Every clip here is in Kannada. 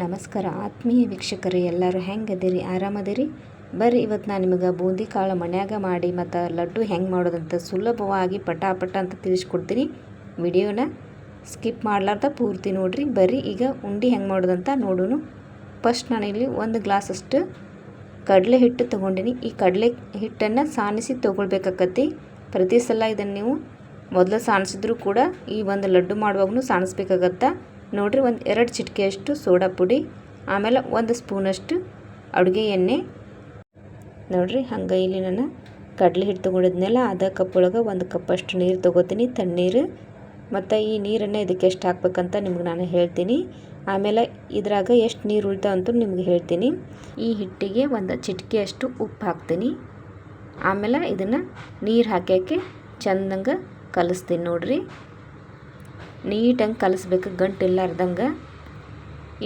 ನಮಸ್ಕಾರ. ಆತ್ಮೀಯ ವೀಕ್ಷಕರೇ, ಎಲ್ಲರೂ ಹೆಂಗೆ ಅದೀರಿ ಆರಾಮದಿರಿ? ಬರ್ರಿ, ಇವತ್ತು ನಾನು ನಿಮಗೆ ಬೂಂದಿ ಕಾಳು ಮನ್ಯಾಗ ಮಾಡಿ ಮತ್ತು ಲಡ್ಡು ಹೆಂಗೆ ಮಾಡೋದಂತ ಸುಲಭವಾಗಿ ಪಟಾಪಟ ಅಂತ ತಿಳಿಸ್ಕೊಡ್ತೀನಿ. ವಿಡಿಯೋನ ಸ್ಕಿಪ್ ಮಾಡಲಾರ್ದ ಪೂರ್ತಿ ನೋಡಿರಿ. ಬರ್ರಿ, ಈಗ ಉಂಡೆ ಹೆಂಗೆ ಮಾಡೋದಂತ ನೋಡೋಣ ಫಸ್ಟ್ ನಾನಿಲ್ಲಿ ಒಂದು ಗ್ಲಾಸಷ್ಟು ಕಡಲೆ ಹಿಟ್ಟು ತೊಗೊಂಡಿನಿ. ಈ ಕಡಲೆ ಹಿಟ್ಟನ್ನು ಸಾಣಿಸಿ ತೊಗೊಳ್ಬೇಕಾಕತಿ ಪ್ರತಿ ಸಲ ಇದನ್ನು ನೀವು ಮೊದಲು ಸಾಣಿಸಿದ್ರು ಕೂಡ ಈ ಒಂದು ಲಡ್ಡು ಮಾಡುವಾಗೂ ಸಾಣಿಸ್ಬೇಕಾಗತ್ತಾ ನೋಡ್ರಿ, ಒಂದು ಎರಡು ಚಿಟಿಕೆಯಷ್ಟು ಸೋಡಾ ಪುಡಿ, ಆಮೇಲೆ ಒಂದು ಸ್ಪೂನಷ್ಟು ಅಡುಗೆ ಎಣ್ಣೆ. ನೋಡಿರಿ, ಹಂಗೆ ಇಲ್ಲಿ ನಾನು ಕಡಲೆ ಹಿಟ್ಟು ತೊಗೊಂಡಿದ್ನೆಲ್ಲ, ಅದ ಕಪ್ ಒಳಗೆ ಒಂದು ಕಪ್ಪಷ್ಟು ನೀರು ತೊಗೋತೀನಿ, ತಣ್ಣೀರು. ಮತ್ತು ಈ ನೀರನ್ನು ಇದಕ್ಕೆ ಎಷ್ಟು ಹಾಕ್ಬೇಕಂತ ನಿಮ್ಗೆ ನಾನು ಹೇಳ್ತೀನಿ. ಆಮೇಲೆ ಇದ್ರಾಗ ಎಷ್ಟು ನೀರು ಉಳಿತಾವಂತೂ ನಿಮ್ಗೆ ಹೇಳ್ತೀನಿ. ಈ ಹಿಟ್ಟಿಗೆ ಒಂದು ಚಿಟಿಕೆಯಷ್ಟು ಉಪ್ಪು ಹಾಕ್ತೀನಿ. ಆಮೇಲೆ ಇದನ್ನು ನೀರು ಹಾಕ್ಯಾಕೆ ಚಂದಂಗೆ ಕಲಿಸ್ತೀನಿ ನೋಡ್ರಿ. ನೀಟಂಗೆ ಕಲಿಸ್ಬೇಕು, ಗಂಟು ಇಲ್ಲಾರ್ದಂಗೆ.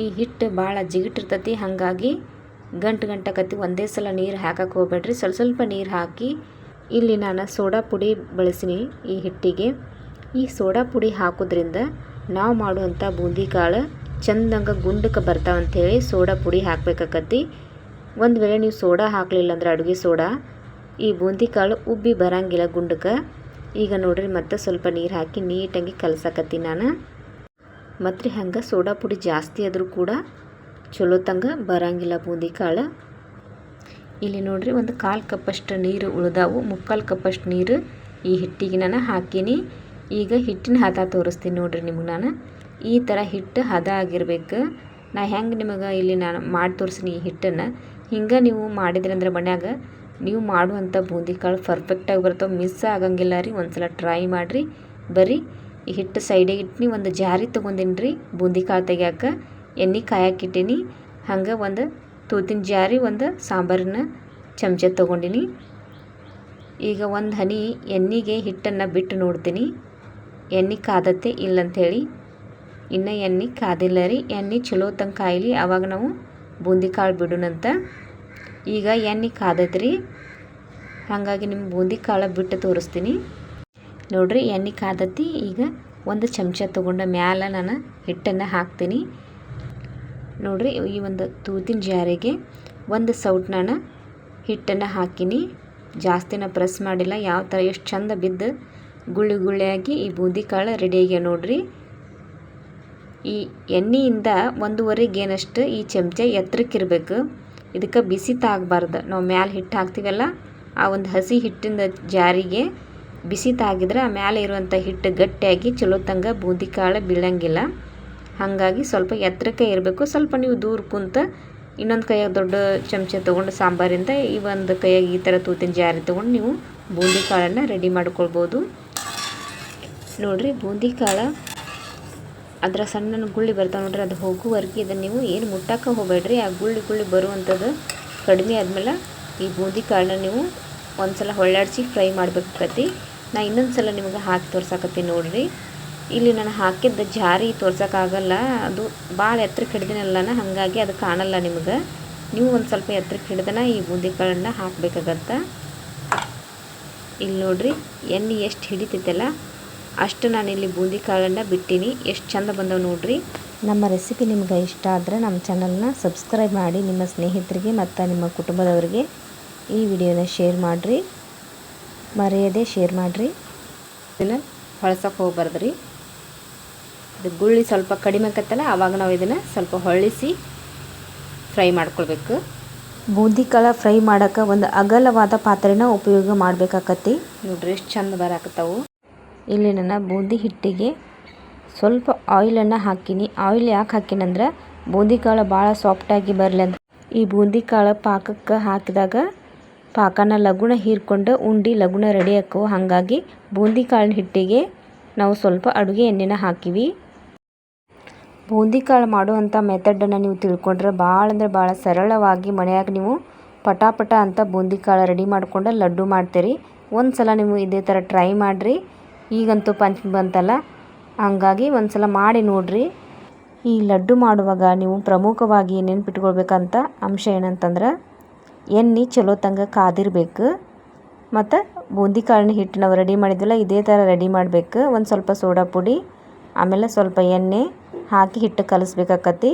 ಈ ಹಿಟ್ಟು ಭಾಳ ಜಿಗಿಟಿರ್ತತಿ ಹಾಗಾಗಿ ಗಂಟು ಗಂಟಕತ್ತಿ ಒಂದೇ ಸಲ ನೀರು ಹಾಕಕ್ಕೆ ಹೋಗ್ಬೇಡ್ರಿ. ಸ್ವಲ್ಪ ಸ್ವಲ್ಪ ನೀರು ಹಾಕಿ ಇಲ್ಲಿ ನಾನು ಸೋಡಾ ಪುಡಿ ಬಳಸಿನಿ ಈ ಹಿಟ್ಟಿಗೆ. ಈ ಸೋಡಾ ಪುಡಿ ಹಾಕೋದ್ರಿಂದ ನಾವು ಮಾಡುವಂಥ ಬೂಂದಿ ಕಾಳು ಚಂದಂಗೆ ಗುಂಡಕ್ಕೆ ಬರ್ತಾವಂಥೇಳಿ ಸೋಡಾ ಪುಡಿ ಹಾಕ್ಬೇಕಾಕತ್ತಿ. ಒಂದು ವೇಳೆ ನೀವು ಸೋಡಾ ಹಾಕಲಿಲ್ಲ ಅಂದ್ರೆ ಅಡುಗೆ ಸೋಡಾ. ಈ ಬೂಂದಿ ಕಾಳು ಉಬ್ಬಿ ಬರಂಗಿಲ್ಲ ಗುಂಡಕ್ಕೆ ಈಗ ನೋಡ್ರಿ, ಮತ್ತೆ ಸ್ವಲ್ಪ ನೀರು ಹಾಕಿ ನೀಟಾಗಿ ಕಲಸಕತ್ತಿ ನಾನು. ಮತ್ತು ಹಂಗೆ ಸೋಡಾ ಪುಡಿ ಜಾಸ್ತಿ ಆದರೂ ಕೂಡ ಚಲೋ ತಂಗ ಬರಂಗಿಲ್ಲ ಬೂಂದಿ ಕಾಳು. ಇಲ್ಲಿ ನೋಡ್ರಿ ಒಂದು ಕಾಲು ಕಪ್ಪಷ್ಟು ನೀರು ಉಳಿದಾವು, ಮುಕ್ಕಾಲು ಕಪ್ಪಷ್ಟು ನೀರು ಈ ಹಿಟ್ಟಿಗೆ ನಾನು ಹಾಕೀನಿ. ಈಗ ಹಿಟ್ಟಿನ ಹದ ತೋರಿಸ್ತೀನಿ ನೋಡ್ರಿ ನಿಮಗೆ ನಾನು. ಈ ಥರ ಹಿಟ್ಟು ಹದ ಆಗಿರ್ಬೇಕು. ನಾ ಹೆಂಗೆ ನಿಮಗೆ ಇಲ್ಲಿ ನಾನು ಮಾಡಿ ತೋರಿಸ್ತೀನಿ ಈ ಹಿಟ್ಟನ್ನು. ಹಿಂಗೆ ನೀವು ಮಾಡಿದ್ರಂದ್ರೆ ಮನ್ಯಾಗ ನೀವು ಮಾಡುವಂಥ ಬೂಂದಿ ಕಾಳು ಪರ್ಫೆಕ್ಟಾಗಿ ಬರ್ತಾವೆ ಮಿಸ್ ಆಗಂಗಿಲ್ಲ ರೀ. ಒಂದು ಸಲ ಟ್ರೈ ಮಾಡಿರಿ. ಬರೀ ಈ ಹಿಟ್ಟು ಸೈಡಿಗೆ ಇಟ್ಟು ಒಂದು ಜಾರಿ ತೊಗೊಂಡಿನಿ ರೀ ಬೂಂದಿ ಕಾಳು ತೆಗ್ಯಾಕ. ಎಣ್ಣೆ ಕಾಯಕ್ಕಿಟ್ಟೀನಿ ಹಂಗೆ ಒಂದು ತೂತಿನ ಜಾರಿ ಒಂದು ಸಾಂಬಾರನ್ನ ಚಮಚ ತೊಗೊಂಡಿನಿ. ಈಗ ಒಂದು ಹನಿ ಎಣ್ಣೆಗೆ ಹಿಟ್ಟನ್ನು ಬಿಟ್ಟು ನೋಡ್ತೀನಿ. ಎಣ್ಣೆ ಕಾದತ್ತೆ ಇಲ್ಲಂಥೇಳಿ ಇನ್ನು ಎಣ್ಣೆ ಕಾದಿಲ್ಲ ರೀ. ಎಣ್ಣೆ ಚಲೋ ತಂಗ ಕಾಯಲಿ ಆವಾಗ ನಾವು ಬೂಂದಿ ಕಾಳು ಬಿಡೋಣಂತ ಈಗ ಎಣ್ಣೆ ಕಾದೈತ್ರಿ ಹಾಗಾಗಿ ನಿಮ್ಮ ಬೂಂದಿ ಕಾಳು ಬಿಟ್ಟು ತೋರಿಸ್ತೀನಿ. ನೋಡಿರಿ ಎಣ್ಣೆ ಕಾದತಿ ಈಗ ಒಂದು ಚಮಚ ತೊಗೊಂಡ ಮ್ಯಾಲ ನಾನು ಹಿಟ್ಟನ್ನು ಹಾಕ್ತೀನಿ. ನೋಡಿರಿ ಈ ಒಂದು ತೂತಿನ ಜಾರಿಗೆ ಒಂದು ಸೌಟ್ ನಾನು ಹಿಟ್ಟನ್ನು ಹಾಕಿನಿ. ಜಾಸ್ತಿನ ಪ್ರೆಸ್ ಮಾಡಿಲ್ಲ, ಯಾವ ಥರ ಎಷ್ಟು ಚಂದ ಬಿದ್ದು ಗುಳ್ಳಿ ಗುಳ್ಳಿಯಾಗಿ ಈ ಬೂಂದಿ ಕಾಳು ರೆಡಿಯಾಗ್ಯ ನೋಡ್ರಿ. ಈ ಎಣ್ಣೆಯಿಂದ ಒಂದೂವರೆಗೇನಷ್ಟು ಈ ಚಮಚ ಎತ್ತರಕ್ಕಿರ್ಬೇಕು ಇದಕ್ಕೆ ಬಿಸಿ ತಾಗಬಾರ್ದು. ನಾವು ಮ್ಯಾಲೆ ಹಿಟ್ಟು ಹಾಕ್ತೀವಲ್ಲ, ಆ ಒಂದು ಹಸಿ ಹಿಟ್ಟಿಂದ ಜಾರಿಗೆ ಬಿಸಿ ತಾಗಿದ್ರೆ ಆ ಮ್ಯಾಲೆ ಇರುವಂಥ ಹಿಟ್ಟು ಗಟ್ಟಿಯಾಗಿ ಚಲೋ ತಂಗ ಬೂಂದಿ ಕಾಳು ಬೀಳಂಗಿಲ್ಲ. ಹಾಗಾಗಿ ಸ್ವಲ್ಪ ಎತ್ತರಕ್ಕೆ ಇರಬೇಕು. ಸ್ವಲ್ಪ ನೀವು ದೂರ ಕುಂತ ಇನ್ನೊಂದು ಕೈಯಾಗ ದೊಡ್ಡ ಚಮಚ ತೊಗೊಂಡು ಸಾಂಬಾರಿಂದ ಈ ಒಂದು ಕೈಯಾಗ ಈ ಥರ ತೂತಿನ ಜಾರಿ ತೊಗೊಂಡು ನೀವು ಬೂಂದಿ ಕಾಳನ್ನು ರೆಡಿ ಮಾಡ್ಕೊಳ್ಬೋದು. ನೋಡಿರಿ, ಬೂಂದಿ ಕಾಳು ಅದರ ಸಣ್ಣ ಗುಳ್ಳಿ ಬರ್ತಾವೆ ನೋಡ್ರಿ, ಅದು ಹೋಗುವರೆಗೆ ಇದನ್ನು ನೀವು ಏನು ಮುಟ್ಟಕ್ಕೆ ಹೋಗಬೇಡ್ರಿ, ಆ ಗುಳ್ಳಿ ಗುಳ್ಳಿ ಬರುವಂಥದ್ದು ಕಡಿಮೆ ಆದಮೇಲೆ ಈ ಬೂಂದಿ ಕಾಳನ್ನ ನೀವು ಒಂದು ಸಲ ಹೊಳ್ಳಾಡಿಸಿ ಫ್ರೈ ಮಾಡಬೇಕಾಗತ್ತಿ ನಾ ಇನ್ನೊಂದು ಸಲ ನಿಮಗೆ ಹಾಕಿ ತೋರ್ಸಕತ್ತೀನಿ ನೋಡಿರಿ. ಇಲ್ಲಿ ನಾನು ಹಾಕಿದ್ದ ಜಾರಿ ತೋರ್ಸೋಕ್ಕಾಗಲ್ಲ, ಅದು ಭಾಳ ಎತ್ತರಕ್ಕೆ ಹಿಡ್ದಿನಲ್ಲನ, ಹಾಗಾಗಿ ಅದು ಕಾಣಲ್ಲ ನಿಮ್ಗೆ. ನೀವು ಒಂದು ಸ್ವಲ್ಪ ಎತ್ತರಕ್ಕೆ ಹಿಡ್ದನ ಈ ಬೂಂದಿ ಕಾಳನ್ನ ಹಾಕಬೇಕಾಗತ್ತ. ಇಲ್ಲಿ ನೋಡಿರಿ, ಎಣ್ಣೆ ಎಷ್ಟು ಹಿಡಿತೈತಲ್ಲ ಅಷ್ಟು ನಾನಿಲ್ಲಿ ಬೂಂದಿ ಕಾಳನ್ನು ಬಿಟ್ಟೀನಿ. ಎಷ್ಟು ಚಂದ ಬಂದವು ನೋಡ್ರಿ. ನಮ್ಮ ರೆಸಿಪಿ ನಿಮ್ಗೆ ಇಷ್ಟ ಆದರೆ ನಮ್ಮ ಚಾನಲ್ನ ಸಬ್ಸ್ಕ್ರೈಬ್ ಮಾಡಿ ನಿಮ್ಮ ಸ್ನೇಹಿತರಿಗೆ ಮತ್ತು ನಿಮ್ಮ ಕುಟುಂಬದವರಿಗೆ ಈ ವಿಡಿಯೋನ ಶೇರ್ ಮಾಡಿರಿ. ಮರೆಯದೆ ಶೇರ್ ಮಾಡಿರಿ. ಇದನ್ನು ಹೊಳ್ಸಕ್ಕೆ ಹೋಗ್ಬಾರ್ದು ರೀ ಇದು ಗುಳ್ಳಿ ಸ್ವಲ್ಪ ಕಡಿಮೆ ಆಕತ್ತಲ್ಲ ಆವಾಗ ನಾವು ಇದನ್ನು ಸ್ವಲ್ಪ ಹೊಳಿಸಿ ಫ್ರೈ ಮಾಡ್ಕೊಳ್ಬೇಕು. ಬೂಂದಿ ಕಾಳ ಫ್ರೈ ಮಾಡೋಕೆ ಒಂದು ಅಗಲವಾದ ಪಾತ್ರೆನ ಉಪಯೋಗ ಮಾಡಬೇಕಾಕತ್ತಿ. ನೋಡ್ರಿ ಎಷ್ಟು ಚಂದ ಬರಾಕತ್ತವು. ಇಲ್ಲಿ ನನ್ನ ಬೂಂದಿ ಹಿಟ್ಟಿಗೆ ಸ್ವಲ್ಪ ಆಯಿಲನ್ನು ಹಾಕಿನಿ. ಆಯಿಲ್ ಯಾಕೆ ಹಾಕಿನಂದ್ರೆ ಬೂಂದಿ ಕಾಳು ಭಾಳ ಸಾಫ್ಟಾಗಿ ಬರಲಿ ಅಂತ. ಈ ಬೂಂದಿ ಕಾಳು ಪಾಕಕ್ಕೆ ಹಾಕಿದಾಗ ಪಾಕನ ಲಗುಣ ಹೀರ್ಕೊಂಡು ಉಂಡಿ ಲಗುಣ ರೆಡಿ ಹಾಕವು ಹಾಗಾಗಿ ಬೂಂದಿ ಕಾಳಿನ ಹಿಟ್ಟಿಗೆ ನಾವು ಸ್ವಲ್ಪ ಅಡುಗೆ ಎಣ್ಣೆನ ಹಾಕಿವಿ. ಬೂಂದಿ ಕಾಳು ಮಾಡುವಂಥ ಮೆಥಡನ್ನು ನೀವು ತಿಳ್ಕೊಂಡ್ರೆ ಭಾಳ ಅಂದರೆ ಭಾಳ ಸರಳವಾಗಿ ಮನೆಯಾಗ ನೀವು ಪಟಾಪಟ ಅಂತ ಬೂಂದಿ ಕಾಳು ರೆಡಿ ಮಾಡ್ಕೊಂಡು ಲಡ್ಡು ಮಾಡ್ತೀರಿ. ಒಂದು ಸಲ ನೀವು ಇದೇ ಥರ ಟ್ರೈ ಮಾಡಿರಿ. ಈಗಂತೂ ಪಂಚಮಿ ಬಂತಲ್ಲ, ಹಂಗಾಗಿ ಒಂದು ಸಲ ಮಾಡಿ ನೋಡಿರಿ. ಈ ಲಡ್ಡು ಮಾಡುವಾಗ ನೀವು ಪ್ರಮುಖವಾಗಿ ನೆನ್ಪಿಟ್ಕೊಳ್ಬೇಕಂತ ಅಂಶ ಏನಂತಂದ್ರೆ, ಎಣ್ಣೆ ಚಲೋ ತಂಗ ಕಾದಿರಬೇಕು, ಮತ್ತು ಬೂಂದಿ ಕಾಳಿನ ಹಿಟ್ಟು ನಾವು ರೆಡಿ ಮಾಡಿದ್ವಲ್ಲ, ಇದೇ ಥರ ರೆಡಿ ಮಾಡಬೇಕು. ಒಂದು ಸ್ವಲ್ಪ ಸೋಡಾ ಪುಡಿ, ಆಮೇಲೆ ಸ್ವಲ್ಪ ಎಣ್ಣೆ ಹಾಕಿ ಹಿಟ್ಟು ಕಲಿಸ್ಬೇಕಾಕತಿ.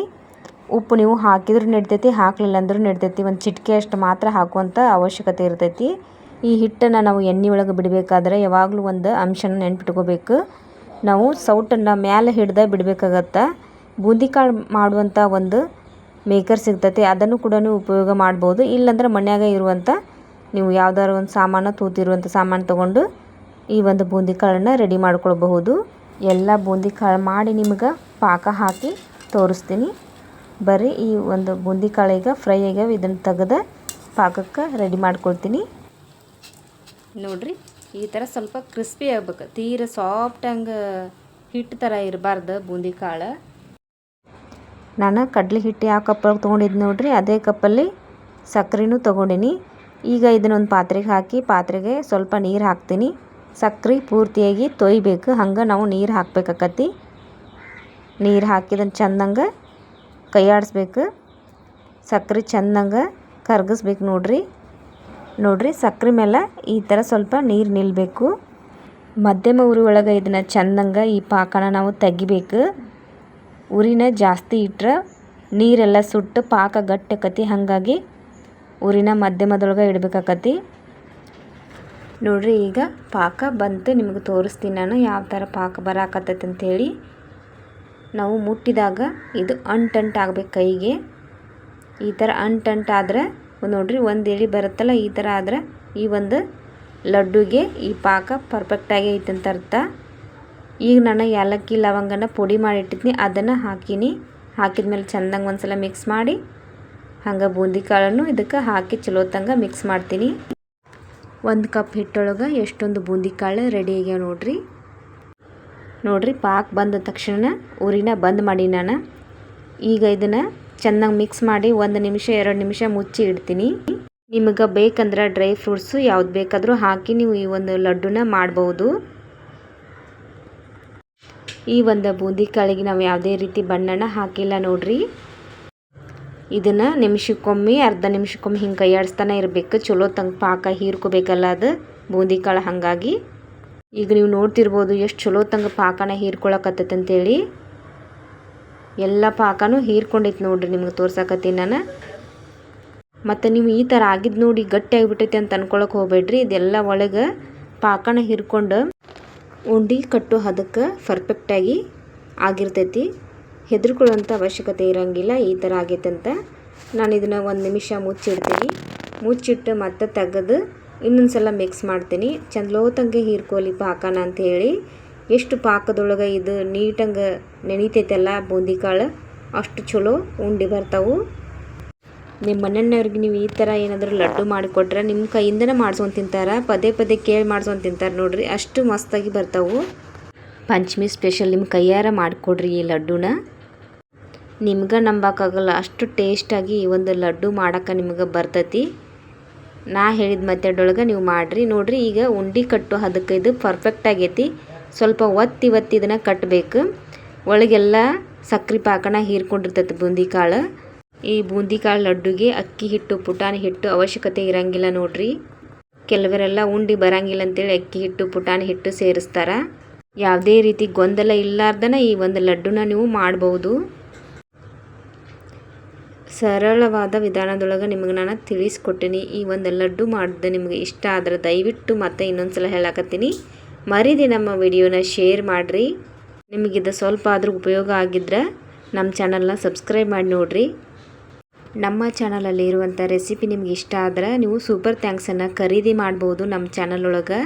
ಉಪ್ಪು ನೀವು ಹಾಕಿದ್ರೂ ನಡಿತೈತಿ, ಹಾಕಲಿಲ್ಲ ಅಂದ್ರೂ ನಡಿತೈತಿ. ಒಂದು ಚಿಟಿಕೆ ಅಷ್ಟು ಮಾತ್ರ ಹಾಕುವಂಥ ಅವಶ್ಯಕತೆ ಇರ್ತೈತಿ. ಈ ಹಿಟ್ಟನ್ನು ನಾವು ಎಣ್ಣೆ ಒಳಗೆ ಬಿಡಬೇಕಾದ್ರೆ ಯಾವಾಗಲೂ ಒಂದು ಅಂಶನ ನೆನ್ಪಿಟ್ಕೋಬೇಕು. ನಾವು ಸೌಟನ್ನು ಮ್ಯಾಲೆ ಹಿಡ್ದು ಬಿಡಬೇಕಾಗತ್ತೆ. ಬೂಂದಿ ಕಾಳು ಮಾಡುವಂಥ ಒಂದು ಮೇಕರ್ ಸಿಗ್ತೈತಿ, ಅದನ್ನು ಕೂಡ ಉಪಯೋಗ ಮಾಡ್ಬೋದು. ಇಲ್ಲಾಂದ್ರೆ ಮನ್ಯಾಗ ಇರುವಂಥ ನೀವು ಯಾವ್ದಾದ್ರು ಒಂದು ಸಾಮಾನು ತೂತಿರುವಂಥ ಸಾಮಾನು ತೊಗೊಂಡು ಈ ಒಂದು ಬೂಂದಿ ಕಾಳನ್ನು ರೆಡಿ ಮಾಡ್ಕೊಳ್ಬಹುದು. ಎಲ್ಲ ಬೂಂದಿ ಕಾಳು ಮಾಡಿ ನಿಮ್ಗೆ ಪಾಕ ಹಾಕಿ ತೋರಿಸ್ತೀನಿ. ಬರ್ರಿ, ಈ ಒಂದು ಬೂಂದಿ ಕಾಳಿಗೆ ಫ್ರೈ ಆಗ್ಯಾವ, ಇದನ್ನು ತೆಗೆದು ಪಾಕಕ್ಕೆ ರೆಡಿ ಮಾಡ್ಕೊಳ್ತೀನಿ. ನೋಡ್ರಿ, ಈ ಥರ ಸ್ವಲ್ಪ ಕ್ರಿಸ್ಪಿ ಆಗ್ಬೇಕು. ತೀರ ಸಾಫ್ಟ್ ಹಂಗೆ ಹಿಟ್ಟು ಥರ ಇರಬಾರ್ದು ಬೂಂದಿ ಕಾಳು. ನಾನು ಕಡ್ಲೆ ಹಿಟ್ಟು ಯಾವ ಕಪ್ಪಲ್ಲಿ ತೊಗೊಂಡಿದ್ದು ನೋಡ್ರಿ, ಅದೇ ಕಪ್ಪಲ್ಲಿ ಸಕ್ಕರೆನೂ ತೊಗೊಂಡಿನಿ. ಈಗ ಇದನ್ನೊಂದು ಪಾತ್ರೆಗೆ ಹಾಕಿ, ಪಾತ್ರೆಗೆ ಸ್ವಲ್ಪ ನೀರು ಹಾಕ್ತೀನಿ. ಸಕ್ರೆ ಪೂರ್ತಿಯಾಗಿ ತೊಯ್ಬೇಕು, ಹಂಗೆ ನಾವು ನೀರು ಹಾಕ್ಬೇಕಾಕತಿ ನೀರು ಹಾಕಿದನ್ನು ಚಂದಂಗೆ ಕೈಯಾಡಿಸ್ಬೇಕು. ಸಕ್ರೆ ಚಂದಂಗೆ ಕರ್ಗಿಸ್ಬೇಕು ನೋಡ್ರಿ. ನೋಡ್ರಿ ಸಕ್ರೆ ಮೇಲೆ ಈ ಥರ ಸ್ವಲ್ಪ ನೀರು ನಿಲ್ಲಬೇಕು ಮಧ್ಯಮ ಉರಿ ಒಳಗೆ ಇದನ್ನು ಚೆಂದಂಗೆ ಈ ಪಾಕನ ನಾವು ತೆಗಿಬೇಕು. ಉರಿನ ಜಾಸ್ತಿ ಇಟ್ರೆ ನೀರೆಲ್ಲ ಸುಟ್ಟು ಪಾಕ ಗಟ್ಟಿ ಹಾಗಾಗಿ ಉರಿನ ಮಧ್ಯಮದೊಳಗೆ ಇಡಬೇಕಾಕತಿ. ನೋಡ್ರಿ ಈಗ ಪಾಕ ಬಂತು, ನಿಮಗೆ ತೋರಿಸ್ತೀನಿ ನಾನು ಯಾವ ಥರ ಪಾಕ ಬರಾಕತ್ತೈತೆ ಅಂಥೇಳಿ ನಾವು ಮುಟ್ಟಿದಾಗ ಇದು ಅಂಟಂಟಾಗಬೇಕು ಕೈಗೆ. ಈ ಥರ ಅಂಟಂಟಾದ್ರೆ ನೋಡ್ರಿ ಒಂದು ಎಳೆ ಬರುತ್ತಲ್ಲ, ಈ ಥರ ಆದ್ರೆ ಈ ಒಂದು ಲಡ್ಡುಗೆ ಈ ಪಾಕ ಪರ್ಫೆಕ್ಟಾಗಿ ಐತೆ ಅಂತ ಅರ್ಥ. ಈಗ ನಾನು ಏಲಕ್ಕಿ ಲವಂಗನ ಪುಡಿ ಮಾಡಿಟ್ಟಿದ್ನಿ ಅದನ್ನು ಹಾಕೀನಿ. ಹಾಕಿದ್ಮೇಲೆ ಚೆಂದಂಗೆ ಒಂದು ಸಲ ಮಿಕ್ಸ್ ಮಾಡಿ, ಹಂಗೆ ಬೂಂದಿ ಕಾಳನ್ನು ಇದಕ್ಕೆ ಹಾಕಿ ಚಲೋತ್ತಂಗೆ ಮಿಕ್ಸ್ ಮಾಡ್ತೀನಿ. ಒಂದು ಕಪ್ ಹಿಟ್ಟೊಳಗೆ ಎಷ್ಟೊಂದು ಬೂಂದಿ ಕಾಳು ರೆಡಿ ಆಗ್ಯಾವ ನೋಡ್ರಿ. ನೋಡ್ರಿ, ಪಾಕ್ ಬಂದ ತಕ್ಷಣ ಊರಿನ ಬಂದ್ ಮಾಡಿ ನಾನು. ಈಗ ಇದನ್ನು ಚೆನ್ನಾಗಿ ಮಿಕ್ಸ್ ಮಾಡಿ ಒಂದು ನಿಮಿಷ, ಎರಡು ನಿಮಿಷ ಮುಚ್ಚಿ ಇಡ್ತೀನಿ. ನಿಮಗೆ ಬೇಕಂದ್ರೆ ಡ್ರೈ ಫ್ರೂಟ್ಸು ಯಾವ್ದು ಬೇಕಾದರೂ ಹಾಕಿ ನೀವು ಈ ಒಂದು ಲಡ್ಡುನ ಮಾಡ್ಬೋದು. ಈ ಒಂದು ಬೂಂದಿ ಕಾಳಿಗೆ ನಾವು ಯಾವುದೇ ರೀತಿ ಬಣ್ಣನ ಹಾಕಿಲ್ಲ ನೋಡ್ರಿ. ಇದನ್ನು ನಿಮಿಷಕ್ಕೊಮ್ಮೆ, ಅರ್ಧ ನಿಮಿಷಕ್ಕೊಮ್ಮೆ ಹಿಂಗೆ ಕೈಯಾಡಿಸ್ತಾನೆ ಇರಬೇಕು. ಚಲೋ ತಂಗ ಪಾಕ ಹೀರ್ಕೋಬೇಕಲ್ಲ ಅದು ಬೂಂದಿ ಕಾಳು ಹಾಗಾಗಿ. ಈಗ ನೀವು ನೋಡ್ತಿರ್ಬೋದು ಎಷ್ಟು ಚಲೋ ತಂಗ ಪಾಕನ ಹೀರ್ಕೊಳಕತ್ತೈತೆ ಅಂತೇಳಿ. ಎಲ್ಲ ಪಾಕನೂ ಹೀರ್ಕೊಂಡೈತೆ ನೋಡ್ರಿ ನಿಮ್ಗೆ ತೋರ್ಸಕತ್ತೀನಿ ನಾನು. ಮತ್ತು ನೀವು ಈ ಥರ ಆಗಿದ್ದು ನೋಡಿ ಗಟ್ಟಿ ಆಗಿಬಿಟ್ಟೈತೆ ಅಂತ ಅನ್ಕೊಳಕ್ಕೆ ಹೋಗ್ಬೇಡ್ರಿ, ಇದೆಲ್ಲ ಒಳಗೆ ಪಾಕನ ಹಿರ್ಕೊಂಡು ಉಂಡೆ ಕಟ್ಟು ಹದಕ್ಕೆ ಪರ್ಫೆಕ್ಟಾಗಿ ಆಗಿರ್ತೈತಿ. ಹೆದರ್ಕೊಳ್ಳೋಂಥ ಅವಶ್ಯಕತೆ ಇರೋಂಗಿಲ್ಲ, ಈ ಥರ ಆಗೈತೆ ಅಂತ. ನಾನು ಇದನ್ನು ಒಂದು ನಿಮಿಷ ಮುಚ್ಚಿಡ್ತೀನಿ. ಮುಚ್ಚಿಟ್ಟು ಮತ್ತೆ ತೆಗೆದು ಇನ್ನೊಂದು ಸಲ ಮಿಕ್ಸ್ ಮಾಡ್ತೀನಿ. ಚಂದ್ಲೋತಂಗೆ ಹೀರ್ಕೋಲಿ ಪಾಕನ ಅಂತ ಹೇಳಿ. ಎಷ್ಟು ಪಾಕದೊಳಗೆ ಇದು ನೀಟಂಗೆ ನೆನೀತೈತಲ್ಲ ಬೂಂದಿ ಕಾಳು ಅಷ್ಟು ಚಲೋ ಉಂಡೆ ಬರ್ತಾವು. ನಿಮ್ಮ ಮನೆಯವ್ರಿಗೆ ನೀವು ಈ ಥರ ಏನಾದರೂ ಲಡ್ಡು ಮಾಡಿಕೊಟ್ರೆ ನಿಮ್ಮ ಕೈಯಿಂದನೇ ಮಾಡ್ಸ್ಕೊಂಡು ತಿಂತಾರೆ, ಪದೇ ಪದೇ ಕೇಳಿ ಮಾಡ್ಸ್ಕೊಂಡು ತಿಂತಾರೆ ನೋಡಿರಿ, ಅಷ್ಟು ಮಸ್ತಾಗಿ ಬರ್ತಾವೆ. ಪಂಚಮಿ ಸ್ಪೆಷಲ್ ನಿಮ್ಮ ಕೈಯಾರ ಮಾಡಿಕೊಡ್ರಿ ಈ ಲಡ್ಡುನ. ನಿಮ್ಗೆ ನಂಬೋಕ್ಕಾಗಲ್ಲ, ಅಷ್ಟು ಟೇಸ್ಟಾಗಿ ಈ ಒಂದು ಲಡ್ಡು ಮಾಡೋಕೆ ನಿಮ್ಗೆ ಬರ್ತೈತಿ. ನಾ ಹೇಳಿದ ಮೆಥಡೊಳಗೆ ನೀವು ಮಾಡಿರಿ, ನೋಡಿರಿ ಈಗ ಉಂಡೆ ಕಟ್ಟು, ಅದಕ್ಕೆ ಇದು ಪರ್ಫೆಕ್ಟ್ ಆಗೈತಿ. ಸ್ವಲ್ಪ ಒತ್ತಿ ಒತ್ತಿ ಇದನ್ನು ಕಟ್ಟಬೇಕು ಒಳಗೆಲ್ಲ ಸಕ್ರೆ ಪಾಕನ ಹೀರ್ಕೊಂಡಿರ್ತೈತಿ ಬೂಂದಿ ಕಾಳು ಈ ಬೂಂದಿ ಕಾಳು ಲಡ್ಡುಗೆ ಅಕ್ಕಿ ಹಿಟ್ಟು, ಪುಟಾಣಿ ಹಿಟ್ಟು ಅವಶ್ಯಕತೆ ಇರಂಗಿಲ್ಲ ನೋಡ್ರಿ. ಕೆಲವರೆಲ್ಲ ಉಂಡಿ ಬರಂಗಿಲ್ಲ ಅಂತೇಳಿ ಅಕ್ಕಿ ಹಿಟ್ಟು, ಪುಟಾಣಿ ಹಿಟ್ಟು ಸೇರಿಸ್ತಾರ. ಯಾವುದೇ ರೀತಿ ಗೊಂದಲ ಇಲ್ಲಾರ್ದನ ಈ ಒಂದು ಲಡ್ಡುನ ನೀವು ಮಾಡ್ಬೋದು. ಸರಳವಾದ ವಿಧಾನದೊಳಗೆ ನಿಮಗೆ ನಾನು ತಿಳಿಸ್ಕೊಟ್ಟಿನಿ. ಈ ಒಂದು ಲಡ್ಡು ಮಾಡಿದೆ ನಿಮಗೆ ಇಷ್ಟ ಆದರೆ ದಯವಿಟ್ಟು ಮತ್ತೆ ಇನ್ನೊಂದು ಸಲ ಹೇಳಕತ್ತೀನಿ. ಮರಿದೆ ನಮ್ಮ ವಿಡಿಯೋನ ಶೇರ್ ಮಾಡಿರಿ. ನಿಮಗಿದು ಸ್ವಲ್ಪ ಆದರೂ ಉಪಯೋಗ ಆಗಿದ್ರೆ ನಮ್ಮ ಚಾನಲ್ನ ಸಬ್ಸ್ಕ್ರೈಬ್ ಮಾಡಿ ನೋಡಿರಿ. ನಮ್ಮ ಚಾನಲಲ್ಲಿ ಇರುವಂಥ ರೆಸಿಪಿ ನಿಮ್ಗೆ ಇಷ್ಟ ಆದ್ರೆ ನೀವು ಸೂಪರ್ ಥ್ಯಾಂಕ್ಸನ್ನು ಖರೀದಿ ಮಾಡ್ಬೋದು ನಮ್ಮ ಚಾನಲ್ ಒಳಗೆ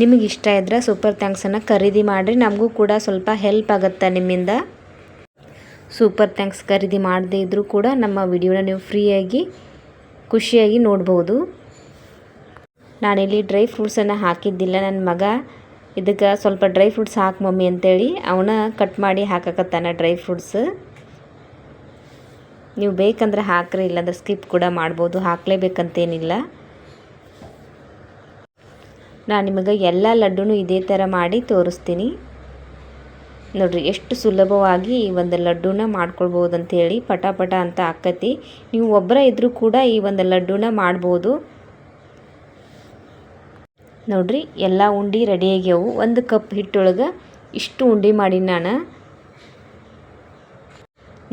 ನಿಮಗೆ ಇಷ್ಟ ಇದ್ರೆ ಸೂಪರ್ ಥ್ಯಾಂಕ್ಸನ್ನು ಖರೀದಿ ಮಾಡಿರಿ. ನಮಗೂ ಕೂಡ ಸ್ವಲ್ಪ ಹೆಲ್ಪ್ ಆಗುತ್ತೆ ನಿಮ್ಮಿಂದ. ಸೂಪರ್ ಥ್ಯಾಂಕ್ಸ್ ಖರೀದಿ ಮಾಡದೇ ಇದ್ದರೂ ಕೂಡ ನಮ್ಮ ವಿಡಿಯೋನ ನೀವು ಫ್ರೀಯಾಗಿ, ಖುಷಿಯಾಗಿ ನೋಡ್ಬೋದು. ನಾನಿಲ್ಲಿ ಡ್ರೈ ಫ್ರೂಟ್ಸನ್ನು ಹಾಕಿದ್ದಿಲ್ಲ. ನನ್ನ ಮಗ ಇದಕ್ಕೆ ಸ್ವಲ್ಪ ಡ್ರೈ ಫ್ರೂಟ್ಸ್ ಹಾಕಿ ಮಮ್ಮಿ ಅಂತೇಳಿ. ಅವನ ಕಟ್ ಮಾಡಿ ಹಾಕಕತ್ತಾನ ಡ್ರೈ ಫ್ರೂಟ್ಸ್ ನೀವು ಬೇಕಂದ್ರೆ ಹಾಕ್ರಿ, ಇಲ್ಲಾಂದ್ರೆ ಸ್ಕಿಪ್ ಕೂಡ ಮಾಡ್ಬೋದು. ಹಾಕಲೇಬೇಕಂತೇನಿಲ್ಲ. ನಾನು ನಿಮಗೆ ಎಲ್ಲ ಲಡ್ಡೂ ಇದೇ ಥರ ಮಾಡಿ ತೋರಿಸ್ತೀನಿ. ನೋಡಿರಿ, ಎಷ್ಟು ಸುಲಭವಾಗಿ ಈ ಒಂದು ಲಡ್ಡುನ ಮಾಡ್ಕೊಳ್ಬೋದು ಅಂಥೇಳಿ ಪಟ ಪಟ ಅಂತ ಆಕತಿ. ನೀವು ಒಬ್ಬರ ಇದ್ದರೂ ಕೂಡ ಈ ಒಂದು ಲಡ್ಡುನ ಮಾಡ್ಬೋದು. ನೋಡಿರಿ, ಎಲ್ಲ ಉಂಡೆ ರೆಡಿ ಆಗ್ಯಾವು. ಒಂದು ಕಪ್ ಹಿಟ್ಟೊಳಗೆ ಇಷ್ಟು ಉಂಡೆ ಮಾಡೀನಿ ನಾನು.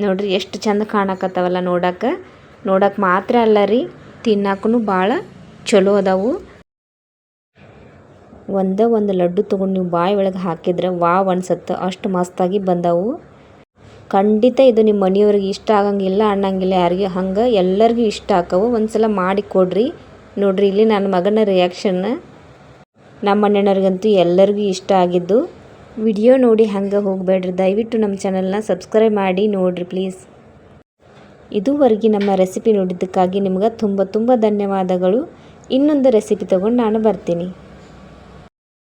ನೋಡ್ರಿ, ಎಷ್ಟು ಚಂದ ಕಾಣಕತ್ತವಲ್ಲ ನೋಡಕ್ಕೆ ನೋಡಕ್ಕೆ ಮಾತ್ರ ಅಲ್ಲ ರೀ ತಿನ್ನಕ್ಕೂ ಭಾಳ ಚಲೋ ಅದಾವು. ಒಂದೇ ಒಂದು ಲಡ್ಡು ತೊಗೊಂಡು ನೀವು ಬಾಯಿ ಒಳಗೆ ಹಾಕಿದ್ರೆ ವಾವ್ ಅನ್ಸತ್ತೆ. ಅಷ್ಟು ಮಸ್ತಾಗಿ ಬಂದವು. ಖಂಡಿತ ಇದು ನಿಮ್ಮ ಮನೆಯವ್ರಿಗೆ ಇಷ್ಟ ಆಗಂಗಿಲ್ಲ, ಅನ್ನಂಗಿಲ್ಲ ಯಾರಿಗೆ. ಹಂಗೆ ಎಲ್ಲರಿಗೂ ಇಷ್ಟ ಆಕವು. ಒಂದ್ಸಲ ಮಾಡಿ ಕೊಡ್ರಿ. ನೋಡ್ರಿ, ಇಲ್ಲಿ ನನ್ನ ಮಗನ ರಿಯಾಕ್ಷನ್ ನಮ್ಮ ಮನೆಯವ್ರಿಗಂತೂ ಎಲ್ಲರಿಗೂ ಇಷ್ಟ ಆಗಿದ್ದು ವಿಡಿಯೋ ನೋಡಿ ಹಂಗೆ ಹೋಗಬೇಡ್ರಿ. ದಯವಿಟ್ಟು ನಮ್ಮ ಚಾನಲ್ನ ಸಬ್ಸ್ಕ್ರೈಬ್ ಮಾಡಿ ನೋಡಿರಿ ಪ್ಲೀಸ್. ಇದುವರೆಗೆ ನಮ್ಮ ರೆಸಿಪಿ ನೋಡಿದ್ದಕ್ಕಾಗಿ ನಿಮ್ಗೆ ತುಂಬ ತುಂಬ ಧನ್ಯವಾದಗಳು. ಇನ್ನೊಂದು ರೆಸಿಪಿ ತೊಗೊಂಡು ನಾನು ಬರ್ತೀನಿ.